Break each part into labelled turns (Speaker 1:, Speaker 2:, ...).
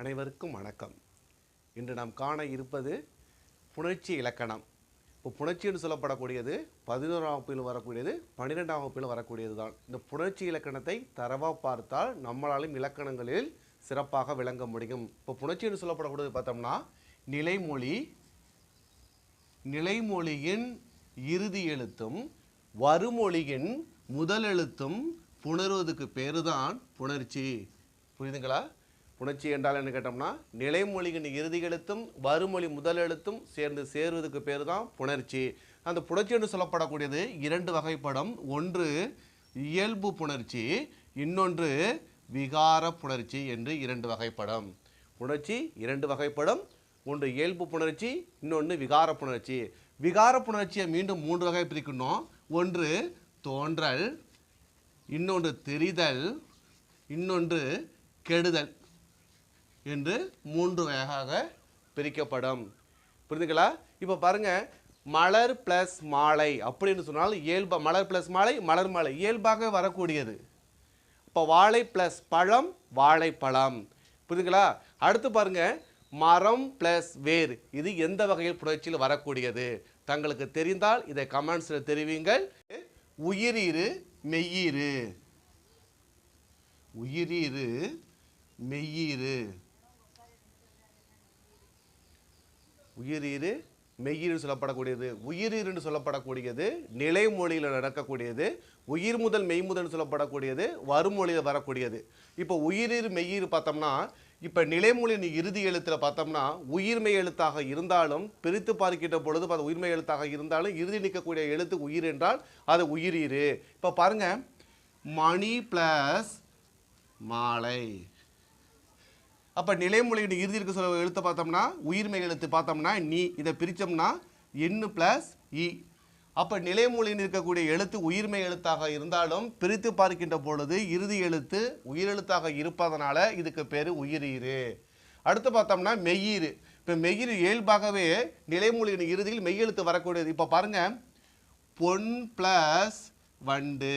Speaker 1: அனைவருக்கும் வணக்கம். இன்று நாம் காண இருப்பது புணர்ச்சி இலக்கணம். இப்போ புணர்ச்சின்னு சொல்லப்படக்கூடியது பதினோராம் வகுப்பில் வரக்கூடியது பன்னிரெண்டாம் வகுப்பில் வரக்கூடியது தான் இந்த புணர்ச்சி இலக்கணத்தை தரவாக பார்த்தால் நம்மளாலும் இலக்கணங்களில் சிறப்பாக விளங்க முடியும். இப்போ புணர்ச்சின்னு சொல்லப்படக்கூடியது பார்த்தோம்னா நிலைமொழி நிலைமொழியின் இறுதி எழுத்தும் வருமொழியின் முதல் எழுத்தும் புணர்வதுக்கு பேரு தான் புணர்ச்சி. புரியுதுங்களா? புணர்ச்சி என்றால் என்ன கேட்டோம்னா நிலைமொழியின் இறுதி எழுத்தும் வருமொழி முதல் எழுத்தும் சேர்ந்து சேருவதுக்கு பேர் தான் புணர்ச்சி. அந்த புணர்ச்சி என்று சொல்லப்படக்கூடியது இரண்டு வகைப்படம். ஒன்று இயல்பு புணர்ச்சி. இன்னொன்று விகார புணர்ச்சி என்று இரண்டு வகைப்படம். புணர்ச்சி இரண்டு வகைப்படம். ஒன்று இயல்பு புணர்ச்சி. இன்னொன்று விகார புணர்ச்சி. விகார புணர்ச்சியை மீண்டும் மூன்று வகை பிரிக்கணும் ஒன்று தோன்றல். இன்னொன்று தெரிதல். இன்னொன்று கெடுதல். என்று மூன்று வகையாக பிரிக்கப்படும். புரிந்துங்களா இப்போ பாருங்கள் மலர் ப்ளஸ் மாலை அப்படின்னு சொன்னால் இயல்பா மலர் ப்ளஸ் மாலை மலர் மாலை. இயல்பாக வரக்கூடியது. இப்போ வாழை ப்ளஸ் பழம் வாழைப்பழம் புரியுதுங்களா அடுத்து பாருங்கள் மரம் ப்ளஸ் வேர். இது எந்த வகையில் புணர்ச்சியில் வரக்கூடியது? தங்களுக்கு தெரிந்தால் இதை கமெண்ட்ஸில் தெரிவிங்கள். உயிரீரு மெய்யீரு. உயிரீரு மெய்யீரு. உயிரீறு மெய்யீரு சொல்லப்படக்கூடியது. உயிரீருன்னு சொல்லப்படக்கூடியது நிலைமொழியில் நடக்கக்கூடியது உயிர் முதல் மெய் முதல் சொல்லப்படக்கூடியது வருமொழியில் வரக்கூடியது. இப்போ உயிரீர் மெய்யீர் பார்த்தோம்னா இப்போ நிலைமொழியின் இறுதி எழுத்தில் பார்த்தோம்னா உயிர்மெய் எழுத்தாக இருந்தாலும் பிரித்து பார்க்கின்ற பொழுது அது உயிர்மெய் எழுத்தாக இருந்தாலும் இறுதி நிற்கக்கூடிய எழுத்து உயிர் என்றால் அது உயிரீரு இப்போ பாருங்க மணி ப்ளஸ் மாலை. அப்போ நிலைமொழியின் இறுதி இருக்க சொல்ல எழுத்து பார்த்தோம்னா உயிர்மெய் எழுத்து பார்த்தோம்னா நீ. இதை பிரித்தோம்னா எண்ணு ப்ளஸ் இ. அப்போ நிலைமொழியில் இருக்கக்கூடிய எழுத்து உயிர்மெய் எழுத்தாக இருந்தாலும் பிரித்து பார்க்கின்ற பொழுது இறுதி எழுத்து உயிரெழுத்தாக இருப்பதனால இதுக்கு பேர் உயிரீரு அடுத்து பார்த்தோம்னா மெய்யீரு இப்போ மெய்யீர் இயல்பாகவே நிலைமொழியின் இறுதியில் மெய்யெழுத்து வரக்கூடியது. இப்போ பாருங்க. பொன் ப்ளஸ் வண்டு.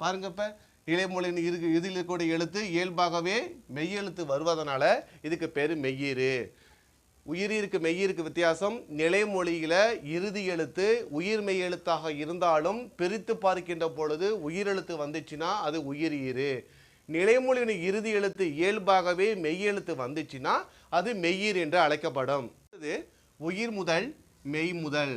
Speaker 1: பாருங்க இப்போ. இளைமொழியின் இரு இதில் இருக்கக்கூடிய எழுத்து இயல்பாகவே மெய்யெழுத்து வருவதனால இதுக்கு பேர் மெய்யீரு உயிரிற்கு மெய்யிருக்கு வித்தியாசம் நிலைமொழியில் இறுதி எழுத்து உயிர் மெய் எழுத்தாக இருந்தாலும் பிரித்து பார்க்கின்ற பொழுது உயிரெழுத்து வந்துச்சுன்னா அது உயிரீரு நிலைமொழியின் இறுதி எழுத்து இயல்பாகவே மெய்யெழுத்து வந்துச்சுன்னா அது மெய்யீர் என்று அழைக்கப்படும். இது உயிர் முதல் மெய் முதல்.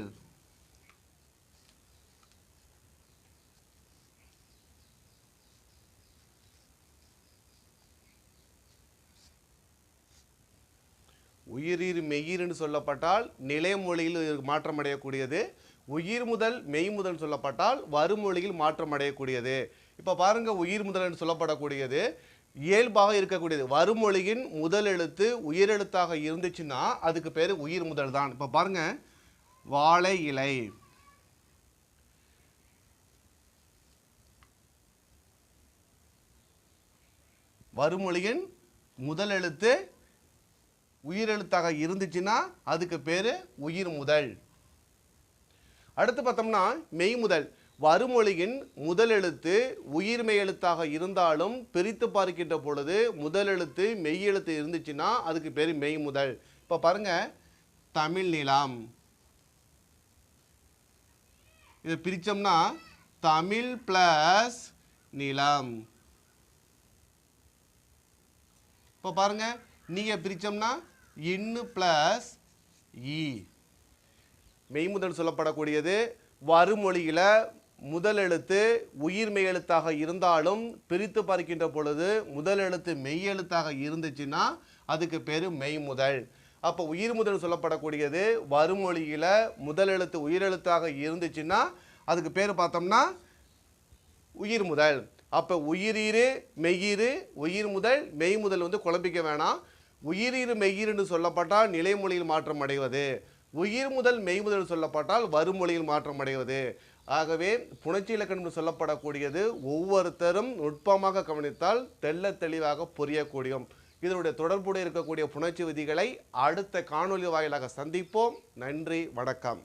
Speaker 1: உயிரீர் மெய்யீர்னு சொல்லப்பட்டால் நிலைமொழியில் மாற்றம் அடையக்கூடியது உயிர் முதல் மெய் முதல் சொல்லப்பட்டால் வருமொழியில் மாற்றம் அடையக்கூடியது இப்போ பாருங்க உயிர் முதல் என்று சொல்லப்படக்கூடியது. இயல்பாக இருக்கக்கூடியது. வருமொழியின் முதல் எழுத்து உயிரெழுத்தாக இருந்துச்சுன்னா அதுக்கு பேர் உயிர் முதல் தான். இப்போ பாருங்க வாழை இலை. வருமொழியின் முதல் எழுத்து உயிரெழுத்தாக இருந்துச்சுன்னா அதுக்கு பேர் உயிர் முதல். அடுத்து பார்த்தோம்னா மெய் முதல். வருமொழியின் முதல் எழுத்து உயிர்மெய் எழுத்தாக இருந்தாலும் பிரித்து பார்க்கின்ற பொழுது முதல் எழுத்து மெய் எழுத்து இருந்துச்சுன்னா அதுக்கு பேர் மெய் முதல். இப்போ பாருங்க தமிழ் நிலம். இதை பிரித்தோம்னா தமிழ் ப்ளஸ் நிலம். இப்போ பாருங்க நீங்கள் பிரித்தோம்னா இன்னு ப்ளஸ் இ e. மெய்முதல் சொல்லப்படக்கூடியது வருமொழியில் முதல் எழுத்து உயிர்மெய் எழுத்தாக இருந்தாலும் பிரித்து பார்க்கின்ற பொழுது முதல் எழுத்து மெய் எழுத்தாக இருந்துச்சுன்னா அதுக்கு பேர் மெய்முதல் அப்போ உயிர் முதல் சொல்லப்படக்கூடியது வருமொழியில் முதல் எழுத்து உயிரெழுத்தாக இருந்துச்சுன்னா அதுக்கு பேர் பார்த்தோம்னா உயிர் முதல். அப்போ உயிரீரு மெய்யீரு உயிர் முதல் மெய் முதல் வந்து குழம்பிக்க வேணாம். உயிரிரு மெய்யீருன்னு சொல்லப்பட்டால் நிலைமொழியில் மாற்றம் அடைவது. உயிர் முதல் மெய் முதல் சொல்லப்பட்டால் வருமொழியில் மாற்றம் அடைவது. ஆகவே புணர்ச்சி இலக்கணம் சொல்லப்படக்கூடியது ஒவ்வொருத்தரும் நுட்பமாக கவனித்தால் தெள்ள தெளிவாக புரியக்கூடியும் இதனுடைய தொடர்புடைய இருக்கக்கூடிய புணர்ச்சி விதிகளை அடுத்த காணொலி வாயிலாக சந்திப்போம். நன்றி வணக்கம்.